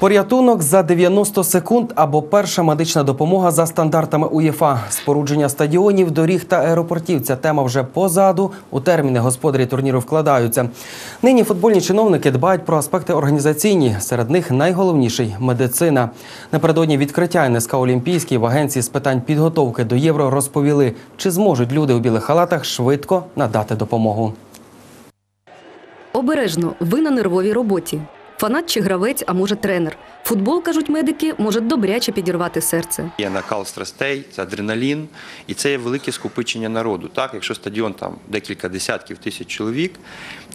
Порятунок за 90 секунд або перша медична допомога за стандартами УЄФА. Спорудження стадіонів, доріг та аеропортів. Ця тема вже позаду. У терміни господарі турніру вкладаються. Нині футбольні чиновники дбають про аспекти організаційні. Серед них найголовніший медицина. Напередодні відкриття НСК Олімпійський в агенції з питань підготовки до євро розповіли, чи зможуть люди у білих халатах швидко надати допомогу. Обережно, ви на нервовій роботі. Фанат чи гравець, а може тренер. Футбол, кажуть медики, може добряче підірвати серце. Є накал страстей, це адреналін, і це є велике скупичення народу. Так, якщо стадіон там декілька десятків тисяч чоловік,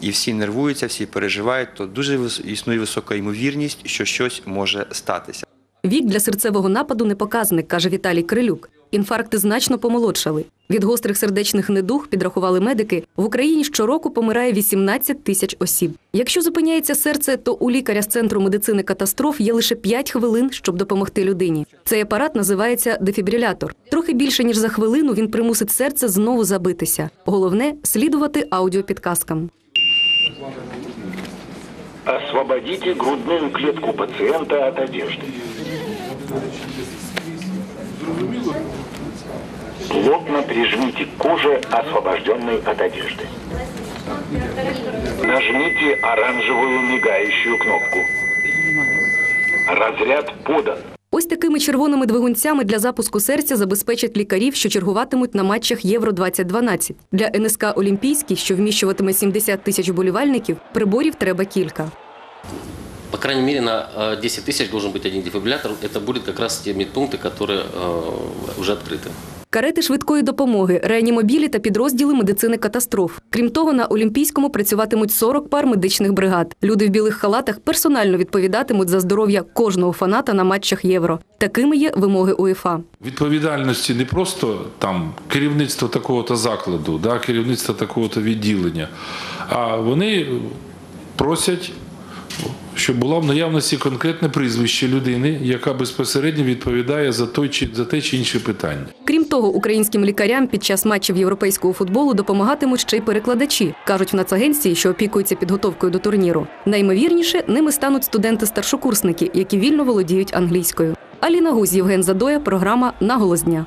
і всі нервуються, всі переживають, то дуже існує висока ймовірність, що щось може статися. Вік для серцевого нападу не показник, каже Віталій Крилюк. Інфаркти значно помолодшали. Від гострих сердечних недуг, підрахували медики, в Україні щороку помирає 18 тисяч осіб. Якщо зупиняється серце, то у лікаря з центру медицини катастроф є лише 5 хвилин, щоб допомогти людині. Цей апарат називається дефібрилятор. Трохи більше ніж за хвилину він примусить серце знову забитися. Головне слідувати аудіопідказкам. Освободите грудную клетку пациента от одежды. Плотно прижмите к коже, освобожденной от одежды. Нажмите оранжевую мигающую кнопку. Разряд подан. Ось такими червоними двигунцями для запуску серця забезпечать лікарів, що чергуватимуть на матчах Євро 2012 Для НСК Олімпійський, що вміщуватиме 70 тисяч болівальників, приборів треба кілька. По крайней мере, на э, 10 тысяч должен быть один дефибриллятор. Это будет как раз те медпункты, которые э, уже открыты. Карети швидкої допомоги, реанімобілі та підрозділи медицини катастроф. Крім того, на Олімпійському працюватимуть 40 пар медичних бригад. Люди в білих халатах персонально відповідатимуть за здоров'я кожного фаната на матчах Євро. Такими є вимоги УЄФА. Відповідальності не просто там керівництво такого-то закладу, да, керівництво такого-то відділення, а вони просять, щоб було в наявності конкретне прізвище людини, яка безпосередньо відповідає за той чи за те чи інше питання. Крім того, українським лікарям під час матчів європейського футболу допомагатимуть ще й перекладачі, кажуть в Нацагенції, що опікуються підготовкою до турніру. Наймовірніше, ними стануть студенти-старшокурсники, які вільно володіють англійською. Аліна Гузь, Євген Задоя, програма Наголос дня.